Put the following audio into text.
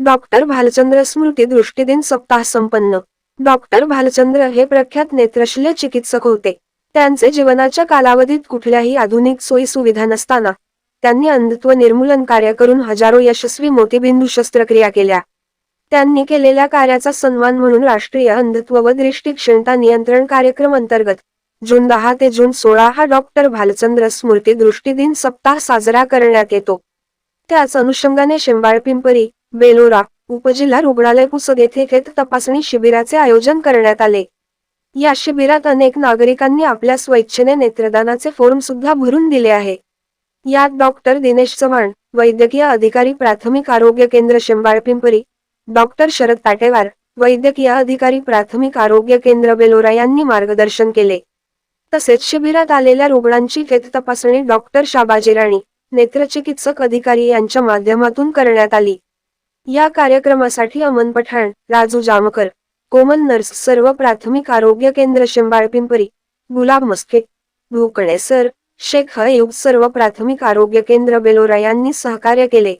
Doctor Bhalchandra स्मृती दृष्टीदिन सप्ताह संपन्न. Doctor Bhalchandra हे प्रख्यात नेत्रशल्य चिकित्सक होते. त्यांचे जीवनाच्या कालावधीत कुठल्याही आधुनिक सोयी सुविधा नसताना त्यांनी अंधत्व निर्मूलन कार्य करून हजारो यशस्वी मोतीबिंदू शस्त्रक्रिया केल्या. त्यांनी केलेल्या कार्याचा सन्मान म्हणून राष्ट्रीय अंधत्व व दृष्टीक्षणता नियंत्रण कार्यक्रम अंतर्गत जून दहा ते जून सोळा हा डॉक्टर भालचंद्र स्मृती दृष्टीदिन सप्ताह साजरा करण्यात येतो. त्याच अनुषंगाने शेंबाळ पिंपरी बेलोरा उपजिल्हा रुग्णालय पुसद येथे खेत तपासणी शिबिराचे आयोजन करण्यात आले. या शिबिरात अनेक नागरिकांनी आपल्या स्वेच्छेने नेत्रदानाचे फॉर्म सुद्धा भरून दिले आहे. यात डॉक्टर दिनेश चव्हाण वैद्यकीय अधिकारी प्राथमिक आरोग्य केंद्र शेंबाळ पिंपरी डॉक्टर शरद ताटेवार वैद्यकीय अधिकारी प्राथमिक आरोग्य केंद्र बेलोरा यांनी मार्गदर्शन केले. तसेच शिबिरात आलेल्या रुग्णांची थेट तपासणी डॉक्टर शाबाजी राणी नेत्रचिकित्सक अधिकारी यांच्या माध्यमातून करण्यात आली. या कार्यक्रमासाठी अमन पठाण राजू जामकर कोमल नर्स सर्व प्राथमिक आरोग्य केंद्र शेंबाळ पिंपरी गुलाब मस्के भूकणे सर शेख हयूब सर्व प्राथमिक आरोग्य केंद्र बेलोरा यांनी सहकार्य केले.